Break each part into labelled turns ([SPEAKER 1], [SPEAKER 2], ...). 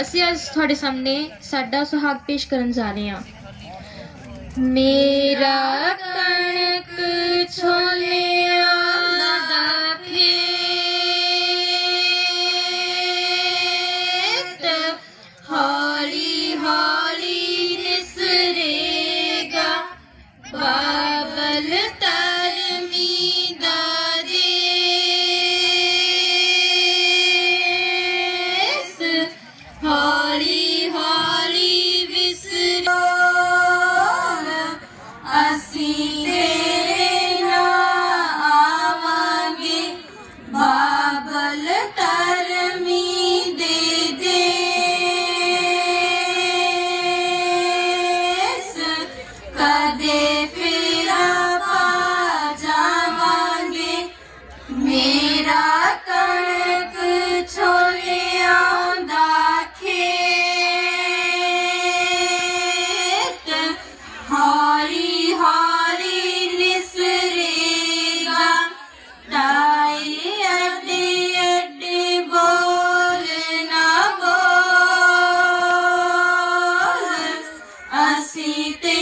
[SPEAKER 1] ਅਸੀਂ ਅੱਜ ਤੁਹਾਡੇ ਸਾਹਮਣੇ ਸਾਡਾ ਸੁਹਾਗ ਪੇਸ਼ ਕਰਨ ਜਾ ਰਹੇ ਹਾਂ। ਮੇਰਾ ਕਣਕ ਛੋ ਕਦੇ ਫਿਰ ਪਾ ਜਾਵਾਂਗੇ। ਮੇਰਾ ਕਣਕ ਛੋਲਿਆਂ ਦਾ ਖੇਤ, ਹੌਲੀ ਹੌਲੀ ਨਿਸਰੇਗਾ। ਟਾਈ ਅੱਡੇ ਅੱਡੇ ਬੋਲ ਨਾ ਬੋਲ। ਅਸੀਂ ਤੇ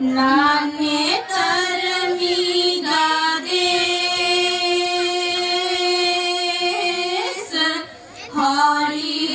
[SPEAKER 1] ਨਾਮੇ ਕਰਮੀ ਗਾਦੇ। ਸਰ ਹਰੀ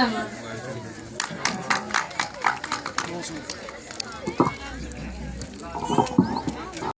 [SPEAKER 1] amor.